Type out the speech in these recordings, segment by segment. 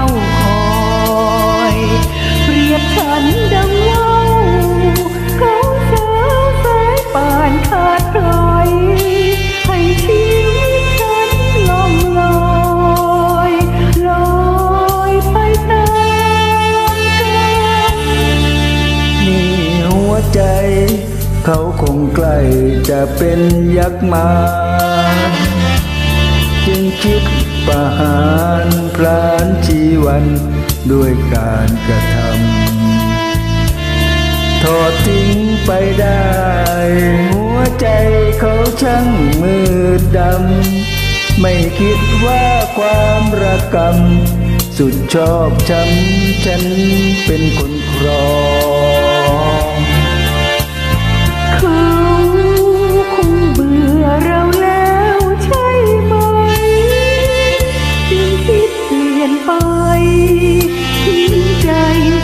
เฝ้าคอยเปรียบฉันดังว่าวเขาสาวสายป่านขาดปล่อยให้ชีวิตฉันล่องลอยลอยไปตามกาลนี่หัวใจ เขาคงใกล้จะเป็นยักษ์มา จึงคิด ประหารพลานชีวันด้วยการกระทำทอดทิ้งไปได้ หัวใจเขาช่างมืดดำ ไม่คิดว่าความระกรรมสุดชอบช้ำฉันเป็นคนครอง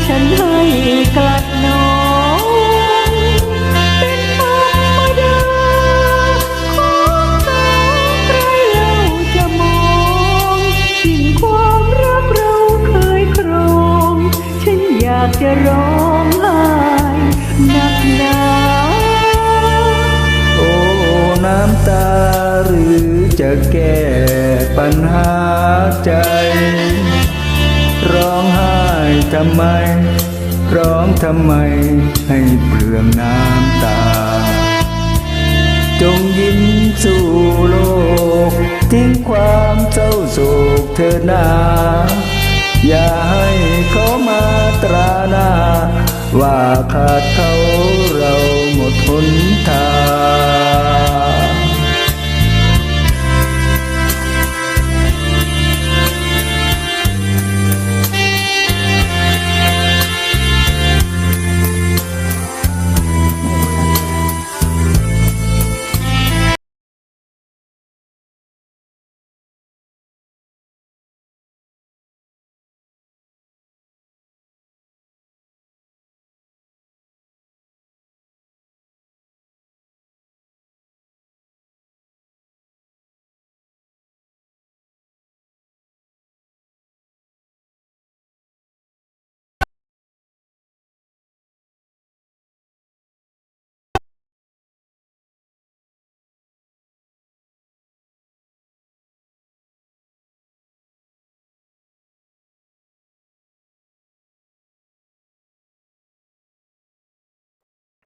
ฉันให้กลัดนองเป็นธรรมดาของสาวใครเราจะมองสิ่งความรักเราเคยครอง ฉันอยากจะร้องไห้หนักหนาโอ้น้ำตาหรือจะแก้ปัญหาใจ ทำไม ร้องทำไมให้เปลืองน้ำตา จงยิ้มสู่โลก ทิ้งความเศร้าโศกเธอหนา อย่าให้เขามาตราหน้า ว่าขาดเขาเราหมดหนทาง